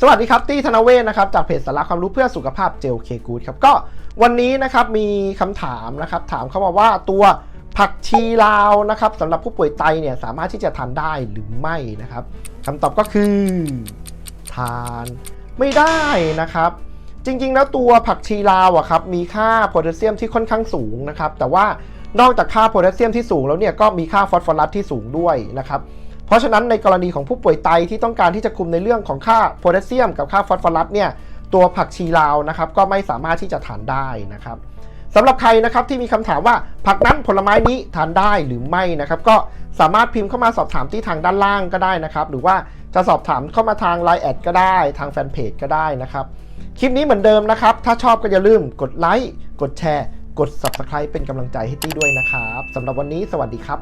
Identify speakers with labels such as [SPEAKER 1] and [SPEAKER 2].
[SPEAKER 1] สวัสดีครับตี้ธนเวศนะครับจากเพจสาระความรู้เพื่อสุขภาพเจลเคกูดครับก็วันนี้นะครับมีคำถามนะครับถามเข้ามาว่าตัวผักชีลาวนะครับสำหรับผู้ป่วยไตเนี่ยสามารถที่จะทานได้หรือไม่นะครับคำตอบก็คือ ทานไม่ได้นะครับ จริงๆ แล้วตัวผักชีลาวอะครับมีค่าโพแทสเซียมที่ค่อนข้างสูงนะครับแต่ว่านอกจากค่าโพแทสเซียมที่สูงแล้วเนี่ยก็มีค่าฟอสฟอรัสที่สูงด้วยนะครับ เพราะฉะนั้นในกรณีของผู้ป่วยไตที่ต้องการที่จะคุมในเรื่องของค่าโพแทสเซียมกับค่าฟอสฟอรัสเนี่ยตัวผักชีลาวนะครับก็ไม่สามารถที่จะทานได้นะครับสำหรับใครนะครับที่มีคำถามว่าผักนั้นผลไม้นี้ทานได้หรือไม่นะครับ ก็สามารถพิมพ์เข้ามาสอบถามที่ทางด้านล่างก็ได้นะครับ หรือว่าจะสอบถามเข้ามาทาง Line แอดก็ได้ทางแฟนเพจก็ได้นะครับ คลิปนี้เหมือนเดิมนะครับ ถ้าชอบก็อย่าลืมกดไลค์กดแชร์ กด Subscribe เป็นกำลังใจให้ตี้ด้วยนะครับสำหรับวันนี้สวัสดีครับ